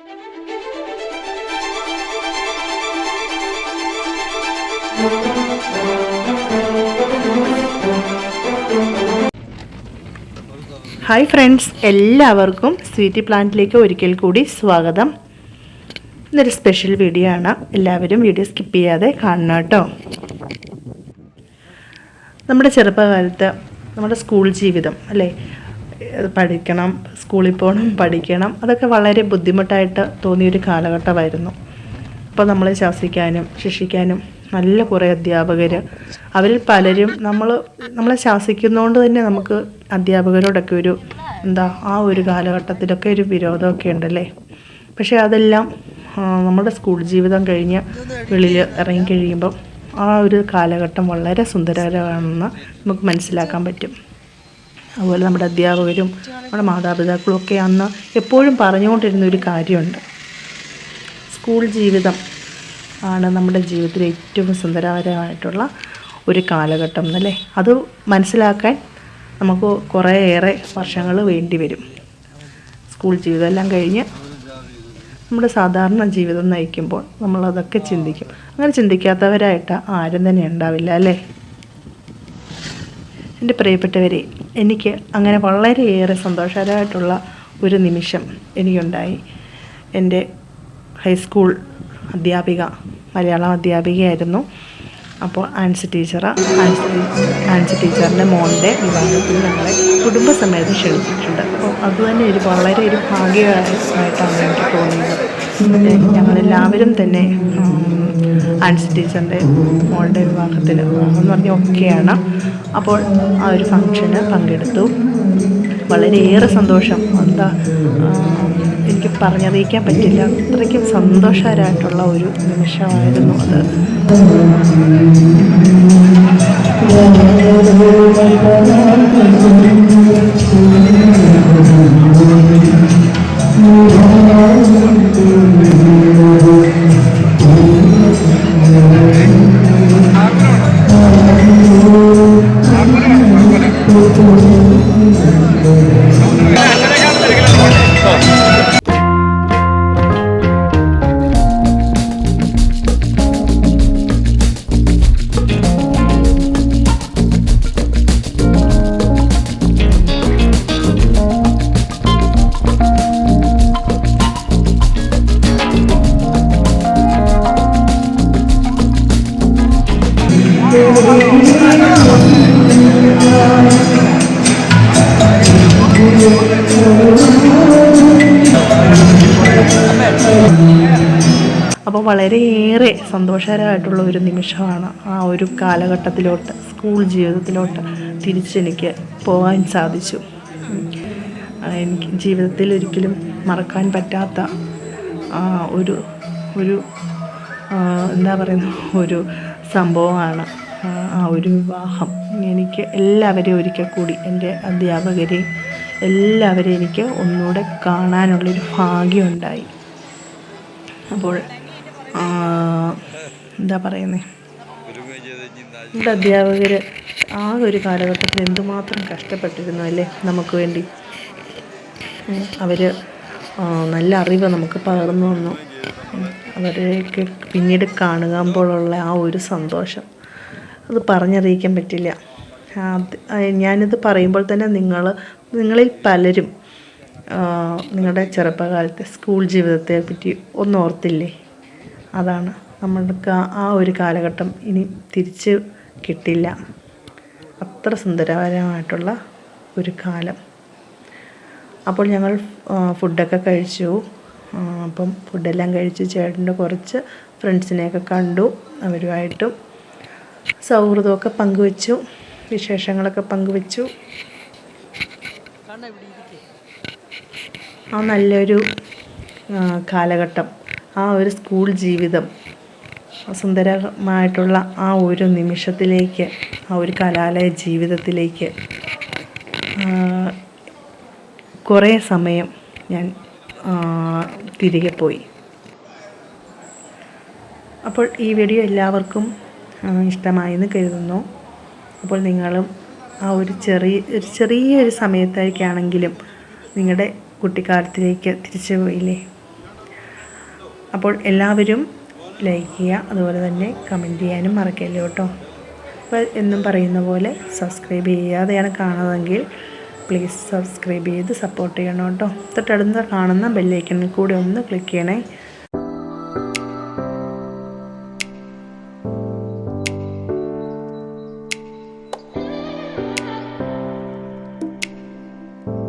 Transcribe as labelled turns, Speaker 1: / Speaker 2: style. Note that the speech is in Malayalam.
Speaker 1: ഹായ് ഫ്രണ്ട്സ് എല്ലാവർക്കും സ്വീറ്റി പ്ലാന്റിലേക്ക് ഒരിക്കൽ കൂടി സ്വാഗതം. ഇന്നൊരു സ്പെഷ്യൽ വീഡിയോ ആണ്. എല്ലാവരും വീഡിയോ സ്കിപ്പ് ചെയ്യാതെ കാണണം കേട്ടോ. നമ്മുടെ ചെറുപ്പകാലത്ത് നമ്മുടെ സ്കൂൾ ജീവിതം അല്ലേ? പഠിക്കണം സ്കൂളിൽ പോകണം പഠിക്കണം. അതൊക്കെ വളരെ ബുദ്ധിമുട്ടായിട്ട് തോന്നിയൊരു കാലഘട്ടമായിരുന്നു. അപ്പോൾ നമ്മളെ ശാസിക്കാനും ശിക്ഷിക്കാനും നല്ല കുറേ അധ്യാപകർ അവരിൽ പലരും നമ്മൾ നമ്മളെ ശാസിക്കുന്നതുകൊണ്ട് തന്നെ നമുക്ക് അധ്യാപകരോടൊക്കെ ഒരു എന്താ ആ ഒരു കാലഘട്ടത്തിലൊക്കെ ഒരു വിരോധമൊക്കെ ഉണ്ടല്ലേ? പക്ഷേ അതെല്ലാം നമ്മുടെ സ്കൂൾ ജീവിതം കഴിഞ്ഞ് വെളിയിൽ ഇറങ്ങി കഴിയുമ്പം ആ ഒരു കാലഘട്ടം വളരെ സുന്ദരകരമാണെന്ന് നമുക്ക് മനസ്സിലാക്കാൻ പറ്റും. അതുപോലെ നമ്മുടെ അധ്യാപകരും നമ്മുടെ മാതാപിതാക്കളും ഒക്കെ അന്ന് എപ്പോഴും പറഞ്ഞുകൊണ്ടിരുന്ന ഒരു കാര്യമുണ്ട്. സ്കൂൾ ജീവിതം ആണ് നമ്മുടെ ജീവിതത്തിലെ ഏറ്റവും സുന്ദരകരമായിട്ടുള്ള ഒരു കാലഘട്ടം എന്നല്ലേ? അത് മനസ്സിലാക്കാൻ നമുക്ക് കുറേയേറെ വർഷങ്ങൾ വേണ്ടി വരും. സ്കൂൾ ജീവിതമെല്ലാം കഴിഞ്ഞ് നമ്മുടെ സാധാരണ ജീവിതം നയിക്കുമ്പോൾ നമ്മളതൊക്കെ ചിന്തിക്കും. അങ്ങനെ ചിന്തിക്കാത്തവരായിട്ട് ആരും തന്നെ ഉണ്ടാവില്ല അല്ലേ? എന്റെ പ്രിയപ്പെട്ടവരെ എനിക്ക് അങ്ങനെ വളരെയേറെ സന്തോഷകരമായിട്ടുള്ള ഒരു നിമിഷം എനിക്കുണ്ടായി. എന്റെ ഹൈസ്കൂൾ അധ്യാപിക മലയാളം അധ്യാപികയായിരുന്നു. അപ്പോൾ ആൻസി ടീച്ചറ. ആൻസി ആൻസി ടീച്ചറിന്റെ മോളുടെ വിവാഹത്തിന് ഞങ്ങളെ കുടുംബസമേതം ക്ഷണിച്ചിട്ടുണ്ട്. അപ്പോൾ അതുതന്നെ ഒരു വളരെ ഒരു ഭാഗ്യമായിട്ടാണ് എനിക്ക് തോന്നിയത്. ഞങ്ങളെല്ലാവരും തന്നെ ആൻസി ടീച്ചറിന്റെ മോളുടെ വിവാഹത്തിൽ എന്ന് പറഞ്ഞാൽ ഒക്കെയാണ്. അപ്പോൾ ആ ഒരു ഫംഗ്ഷന് പങ്കെടുത്തു. വളരെയേറെ സന്തോഷം. എന്താ എനിക്ക് പറഞ്ഞറിയിക്കാൻ പറ്റില്ല. അത്രയ്ക്കും സന്തോഷകരമായിട്ടുള്ള ഒരു നിമിഷമായിരുന്നു അത്. അപ്പോൾ വളരെയേറെ സന്തോഷകരമായിട്ടുള്ള ഒരു നിമിഷമാണ് ആ ഒരു കാലഘട്ടത്തിലോട്ട് സ്കൂൾ ജീവിതത്തിലോട്ട് തിരിച്ചെനിക്ക് പോകാൻ സാധിച്ചു. എനിക്ക് ജീവിതത്തിൽ ഒരിക്കലും മറക്കാൻ പറ്റാത്ത ഒരു ഒരു എന്താ പറയുന്ന ഒരു സംഭവമാണ് ആ, ഒരു വിവാഹം. എനിക്ക് എല്ലാവരെയും ഒരിക്കൽ കൂടി എന്റെ അധ്യാപകരെയും എല്ലാവരെയും എനിക്ക് ഒന്നുകൂടെ കാണാനുള്ളൊരു ഭാഗ്യമുണ്ടായി. അപ്പോൾ എന്താ പറയുന്നത് നമ്മുടെ അധ്യാപകർ ആ ഒരു കാലഘട്ടത്തിൽ എന്തുമാത്രം കഷ്ടപ്പെട്ടിരുന്നു അല്ലേ നമുക്ക് വേണ്ടി? അവർ നല്ല അറിവ് നമുക്ക് പകർന്നു തന്നു. ഉം, അവരെയൊക്കെ പിന്നീട് കാണുമ്പോഴുള്ള ആ ഒരു സന്തോഷം. അത് പറഞ്ഞറിയിക്കാൻ പറ്റില്ല. ഞാനിത് പറയുമ്പോൾ തന്നെ നിങ്ങൾ നിങ്ങളിൽ പലരും നിങ്ങളുടെ ചെറുപ്പകാലത്തെ സ്കൂൾ ജീവിതത്തെ പറ്റി ഒന്ന് ഓർത്തില്ലേ അതാണ് നമ്മൾക്ക് ആ- ഒരു കാലഘട്ടം ഇനി തിരിച്ച് കിട്ടില്ല. അത്ര സുന്ദരകരമായിട്ടുള്ള ഒരു കാലം. അപ്പോൾ ഞങ്ങൾ ഫുഡൊക്കെ കഴിച്ചു. അപ്പം ഫുഡെല്ലാം കഴിച്ച് ചേട്ടന്റെ കുറച്ച് ഫ്രണ്ട്സിനെയൊക്കെ കണ്ടു അവരുമായിട്ടും സൗഹൃദമൊക്കെ പങ്കുവെച്ചു വിശേഷങ്ങളൊക്കെ പങ്കുവച്ചു. ആ നല്ലൊരു കാലഘട്ടം. ആ ഒരു സ്കൂൾ ജീവിതം സുന്ദരമായിട്ടുള്ള ആ ഒരു നിമിഷത്തിലേക്ക് ആ ഒരു കലാലയ ജീവിതത്തിലേക്ക് കുറേ സമയം ഞാൻ തിരികെ പോയി. അപ്പോൾ ഈ വീഡിയോ എല്ലാവർക്കും ഇഷ്ടമായി ഇഷ്ടമായെന്ന് കരുതുന്നു. അപ്പോൾ നിങ്ങളും ആ ഒരു ചെറിയ ഒരു ചെറിയൊരു സമയത്തേക്കാണെങ്കിലും നിങ്ങളുടെ കുട്ടിക്കാലത്തിലേക്ക് തിരിച്ചു പോയില്ലേ? അപ്പോൾ എല്ലാവരും ലൈക്ക് ചെയ്യുക അതുപോലെ തന്നെ കമന്റ് ചെയ്യാനും മറക്കല്ലോ കേട്ടോ. അപ്പോൾ എന്നും പറയുന്ന പോലെ സബ്സ്ക്രൈബ് ചെയ്യാതെയാണ് കാണുന്നതെങ്കിൽ പ്ലീസ് സബ്സ്ക്രൈബ് ചെയ്ത് സപ്പോർട്ട് ചെയ്യണം കേട്ടോ. തൊട്ടടുത്ത് കാണുന്ന ബെല്ലൈക്കണിൽ കൂടി ഒന്ന് ക്ലിക്ക് ചെയ്യണേ.